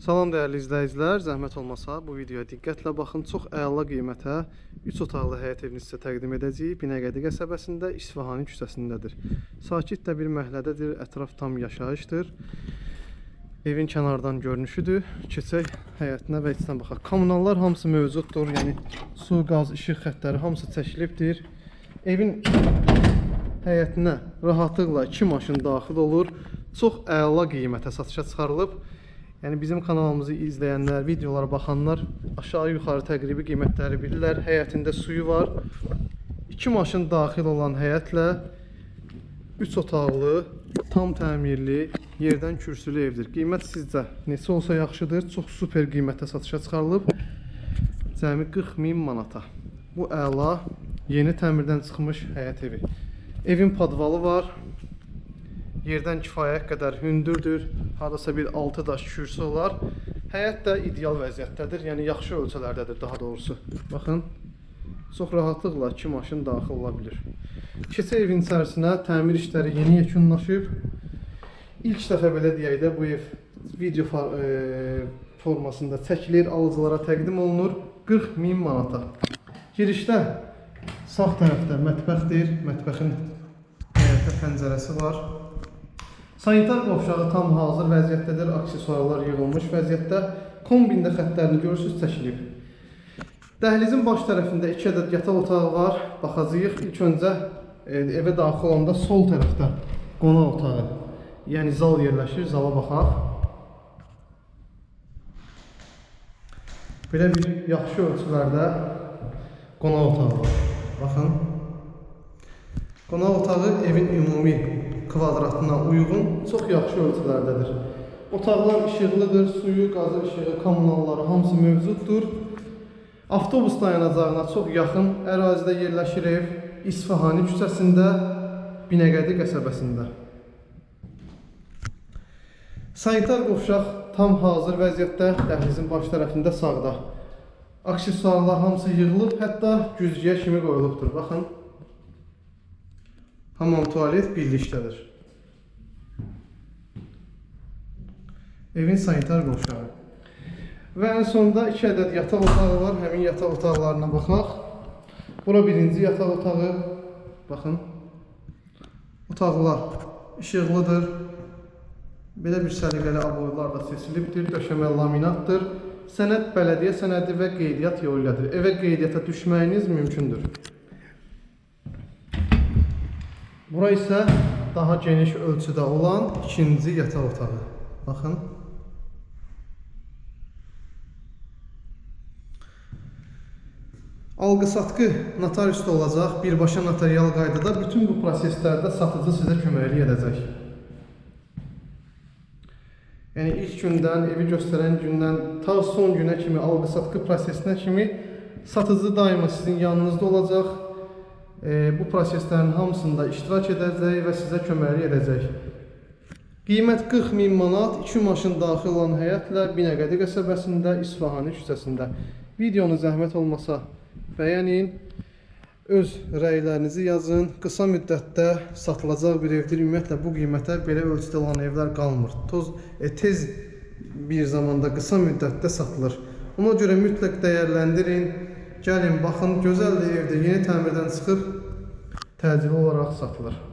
Salam dəyərli izləyicilər, zəhmət olmasa bu videoya diqqətlə baxın. Çox əla qiymətə 3 otaqlı həyət evini sizə təqdim edəcəyik. Binəqədi qəsəbəsində, İsfahani küçəsindədir. Sakit də bir məhəllədədir, ətraf tam yaşayışdır. Evin kənardan görünüşüdür. Keçək həyətinə və içinə baxaq. Kommunallar hamısı mövcuddur. Yəni su, qaz, işıq xəttləri hamısı çəkilibdir. Evin həyətinə rahatlıqla 2 maşın daxil olur. Çox əla qiymətə satışa çıxarılıb. Yəni bizim kanalımızı izləyənlər, videolara baxanlar aşağı yuxarı təqribi qiymətləri bilirlər. Həyətində suyu var. 2 maşın daxil olan həyətlə 3 otaqlı, tam təmirli, yerdən kürsülü evdir. Qiymət sizcə neçə olsa yaxşıdır? Çox super qiymətə satışa çıxarılıb. Cəmi 40 min manata. Bu əla, yeni təmirdən çıxmış həyət evi. Evin podvalı var. Yerdən kifayət qədər hündürdür. Hardasa bir 6 daş kürsü olar. Həyət də ideal vəziyyətdədir. Yəni yaxşı ölçülərdədir daha doğrusu. Baxın. Çox rahatlıqla 2 maşın daxil ola bilir. Keçə evin içərisinə təmir işləri yeni yekunlaşıb. İlk dəfə belə deyək də bu ev video e, formasında çəkilir, alıcılara təqdim olunur 40 min manata. Girişdə sağ tərəfdə mətbəxdir. Mətbəxin həyətə pəncərəsi var. Sanitar qovşağı tam hazır vəziyyətdədir. Aksesuarlar yığılmış vəziyyətdə. Kombində xəttlərini görürsüz çəkilib. Dəhlizin baş tərəfində 2 ədəd yataq otağı var. Baxacağıq. İlk öncə e, evə daxil olanda sol tərəfdə qonaq otağı. Yəni zal yerləşir. Zala baxaq. Belə bir yaxşı ölçülərdə qonaq otağı var. Baxın. Qonaq otağı evin ümumi kvadratına uyğun çox yaxşı ölçülərdədir. Otaqlar işıqlıdır, suyu, qazı işığı, kommunalları hamısı mövcuddur. Avtobus dayanacağına çox yaxın ərazidə yerləşir ev. İsfahani küçəsində, Binəqədi qəsəbəsində. Sanitar qovşaq tam hazır vəziyyətdə, dəhlizin baş tərəfində sağda. Aksesuarlar hamısı yığılıb, hətta güzgüyə kimi qoyulubdur. Baxın. Hamam tualet birlikdədir. Evin sanitar qovşağı. Və ən sonda 2 ədəd yataq otağı var. Həmin yataq otaqlarına baxaq. Bura birinci yataq otağı. Baxın. Otaqlar işıqlıdır. Belə bir səliqəli aboylar da seçilibdir. Döşəmə laminatdır. Sənəd bələdiyyə sənədi və qeydiyyat yolu ilədir. Evə qeydiyyata düşməyiniz mümkündür. Bura isə daha geniş ölçüdə olan ikinci yataq otağı. Baxın. Alqı-satqı notariusda olacaq. Birbaşa notarial qaydada bütün bu proseslərdə satıcı sizə köməklik edəcək. Yəni ilk gündən, evi göstərən gündən ta son günə kimi, alqı-satqı prosesinə kimi satıcı daima sizin yanınızda olacaq. E, bu proseslərin hamısında iştirak edəcək və sizə köməklik edəcək. Qiymət 40 min manat, 2 maşın daxil olan həyətlə Binəqədi qəsəbəsində, İsfahani küçəsində. Videonu zəhmət olmasa bəyənin, öz rəylərinizi yazın. Qısa müddətdə satılacaq bir evdir. Ümumiyyətlə bu qiymətə belə ölçüdə olan evlər qalmır. Toz e, tez bir zamanda qısa müddətdə satılır. Ona görə mütləq dəyərləndirin. Gəlin, baxın, gözəl evdir. Yeni təmirdən çıxıb təcili olaraq satılır.